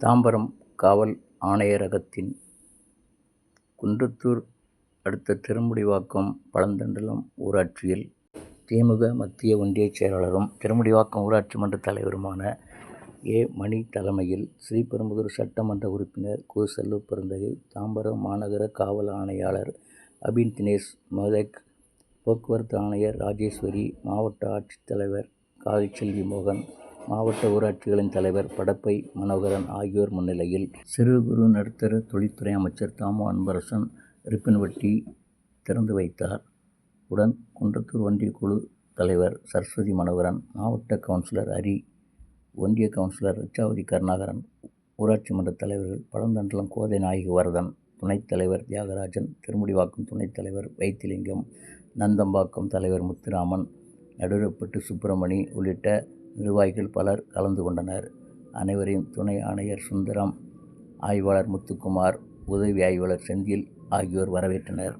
தாம்பரம் காவல் ஆணையரகத்தின் குன்றத்தூர் அடுத்த திருமுடிவாக்கம் பழந்தண்டலம் ஊராட்சியில் திமுக மத்திய ஒன்றியச் செயலாளரும் திருமுடிவாக்கம் ஊராட்சி மன்ற தலைவருமான ஏ. மணி தலைமையில் ஸ்ரீபெரும்புதூர் சட்டமன்ற உறுப்பினர் கு. பிறந்தகை தாம்பரம் மாநகர காவல் ஆணையாளர் அபின் தினேஷ் மதக் போக்குவரத்து ஆணையர் ராஜேஸ்வரி மாவட்ட ஆட்சித்தலைவர் காரைச்செல்வி மோகன் மாவட்ட ஊராட்சிகளின் தலைவர் படப்பை மனோகரன் ஆகியோர் முன்னிலையில் சிறு குறு நடுத்தர தொழில்துறை அமைச்சர் தாமோ அன்பரசன் ரிப்பன்வெட்டி திறந்து வைத்தார். உடன் குன்றத்தூர் ஒன்றிய குழு தலைவர் சரஸ்வதி மனோகரன் மாவட்ட கவுன்சிலர் ஹரி ஒன்றிய கவுன்சிலர் ரிச்சாவதி கருணாகரன் ஊராட்சி மன்ற தலைவர்கள் பழந்தண்டலம் கோதைநாயகி வரதன் துணைத் தலைவர் தியாகராஜன் திருமுடிவாக்கம் துணைத் தலைவர் வைத்திலிங்கம் நந்தம்பாக்கம் தலைவர் முத்துராமன் நடுவரப்பட்டு சுப்பிரமணி உள்ளிட்ட நிர்வாகிகள் பலர் கலந்து கொண்டனர். அனைவரையும் துணை ஆணையர் சுந்தரம் ஆய்வாளர் முத்துக்குமார் உதவி ஆய்வாளர் செந்தில் ஆகியோர் வரவேற்றனர்.